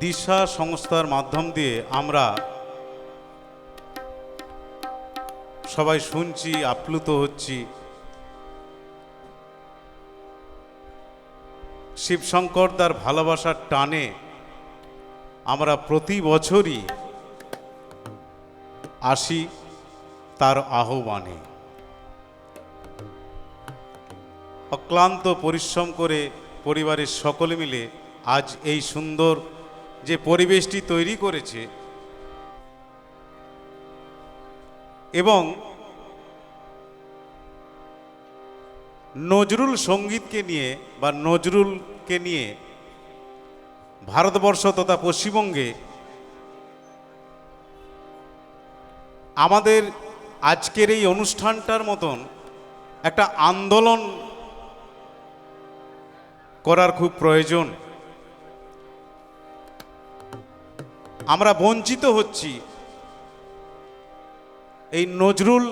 দিশা সংস্থার মাধ্যম দিয়ে আমরা সবাই শুনছি, আপ্লুত হচ্ছি। শিবশঙ্কর তার ভালোবাসার টানে আমরা প্রতি বছরই আসি তার আহ্বানে। অক্লান্ত পরিশ্রম করে পরিবারের সকলে মিলে আজ এই সুন্দর যে পরিবেশটি তৈরি করেছে এবং নজরুল সঙ্গীতকে নিয়ে বা নজরুলকে নিয়ে ভারতবর্ষ তথা পশ্চিমবঙ্গে আমাদের আজকের এই অনুষ্ঠানটার মতন একটা আন্দোলন করার খুব প্রয়োজন। আমরা বঞ্চিত হচ্ছি। এই নজরুল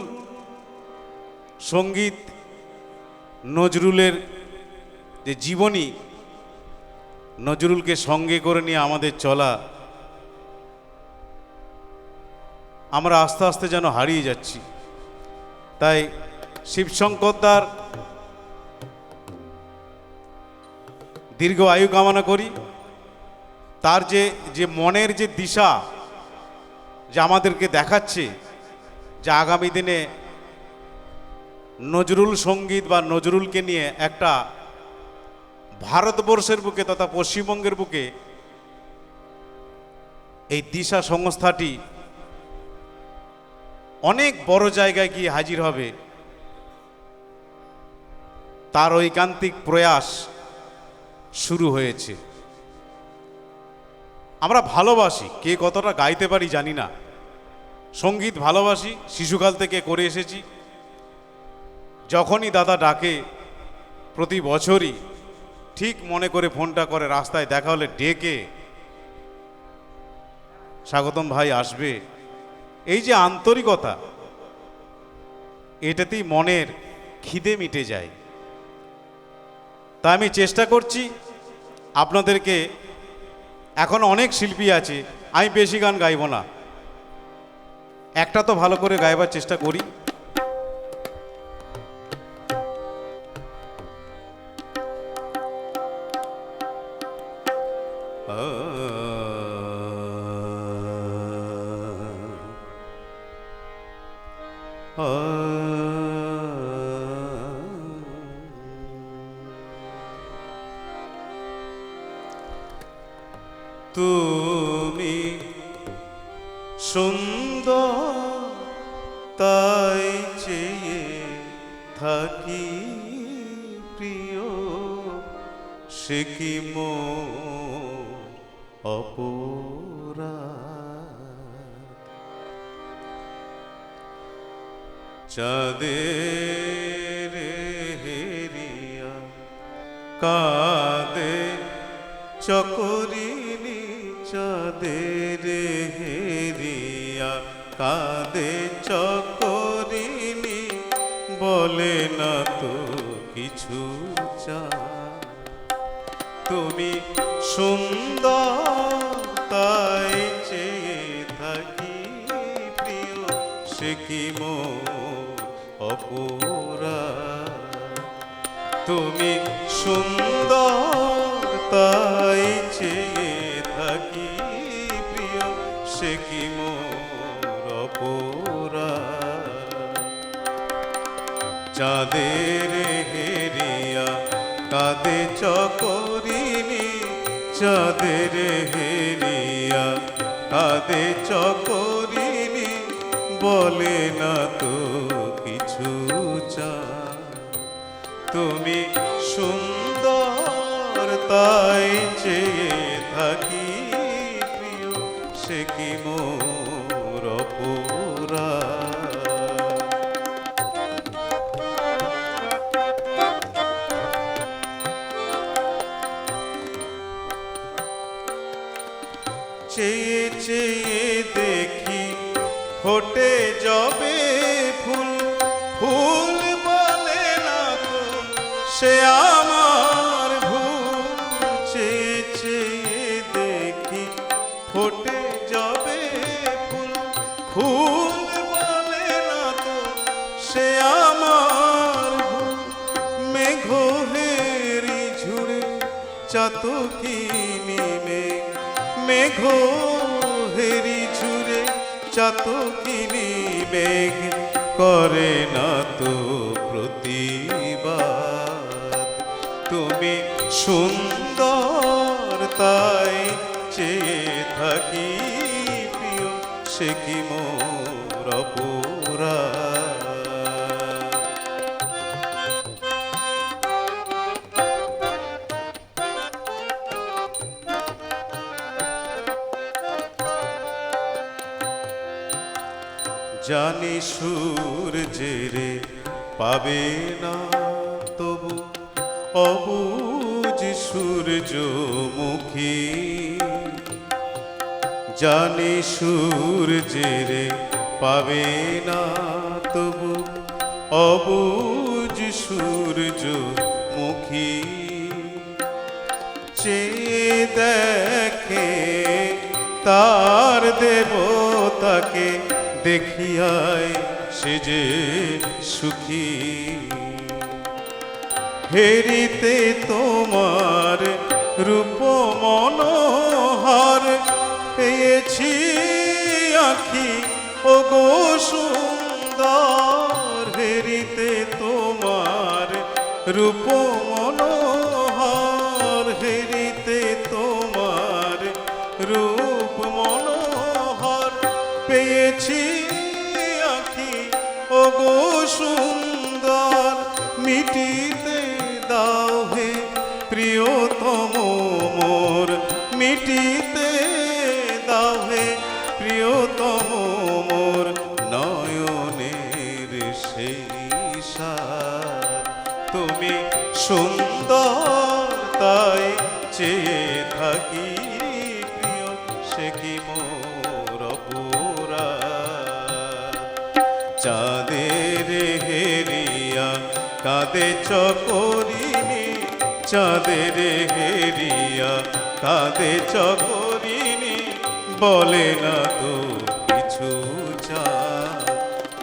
সংগীত নজরুলের যে জীবনী, নজরুলকে সঙ্গে করে নিয়ে আমাদের চলা, আমরা আস্তে আস্তে যেন হারিয়ে যাচ্ছি। তাই শিবশঙ্করদার দীর্ঘ আয়ু কামনা করি। তার যে যে মনের যে দিশা যে আমাদেরকে দেখাচ্ছে, যে আগামী দিনে নজরুল সংগীত বা নজরুলকে নিয়ে একটা ভারতবর্ষের বুকে তথা পশ্চিমবঙ্গের বুকে এই দিশা সংস্থাটি অনেক বড় জায়গায় গিয়ে হাজির হবে। তার ঐকান্তিক প্রয়াস শুরু হয়েছে। আমরা ভালোবাসি। কে কতটা গাইতে পারি জানি না। সংগীত ভালোবাসি, শিশুকাল থেকে করে এসেছি। যখনই দাদা ডাকে, প্রতি বছরই ঠিক মনে করে ফোনটা করে, রাস্তায় দেখা হলে ডেকে, স্বাগতম ভাই আসবে। এই যে আন্তরিকতা, এটাতেই মনের খিদে মিটে যায়। তা আমি চেষ্টা করছি আপনাদেরকে এখন অনেক শিল্পী আছে আমি বেশি গান গাইব না একটা তো ভালো করে গাইবার চেষ্টা করি তুমি সুন্দর তাই চেয়ে থাকি প্রিয়। সে কি অপরা চাঁদের হেরিয়া কাঁদে চকরিনি চাঁদের হেরিয়া কাঁদে চকরিনি বলে, না তো কিছু চা তুমি সুন্দর, তাই চেয়ে থাকি প্রিয়। সে কি অপরা তুমি সুন্দর কাঁদে চকরিনি চাঁদের হেরিয়া কাঁদে চকরিনি বলে না তো কিছু চা তুমি সুন্দর, তাই চেয়ে চেয়ে চেয়ে দেখি, ফোটে যবে ফুল ফুল বলে না তো সে আমার ভুল। চেয়ে চেয়ে দেখি, ফোটে যাবে ফুল ফুল বলে না তো সে আমার ভুল। মেঘ হেরি ঝুড়ে চাতকিনি মেঘ মেঘ হেরি ঝুড়ে চাতকিনি মেঘ করে না তো প্রতিবাদ। তুমি সুন্দর, তাই চেয়ে থাকি প্রিয়, সে কি মোর অপরাধ? জানি সূর্যেরে পাবে না তবু অবুজ সূর্যমুখী। জানি সূর্যেরে পাবে না তবু অবুজ সূর্যমুখী। চেয়ে দেখে তার দেবতাকে দেখিয়ায় সে যে সুখী। হেরিতে তোমার রূপ মনোহর, পেয়েছি আখি। ও গো সুন্দর হেরিতে তোমার রূপ মিটিতে দাও হে প্রিয়তম মোর। মিটিতে দাও হে প্রিয়তম মোর। নয়নের সেই তুমি সুন্দর তাই চেয়ে থাকি কাঁদে চকরিনি চাঁদের হেরিয়া। কাঁদে চকরিনি বলে না তো কিছু চা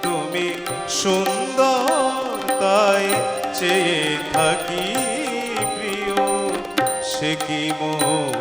তুমি সুন্দর, তাই চেয়ে থাকি প্রিয়। সে কি মোর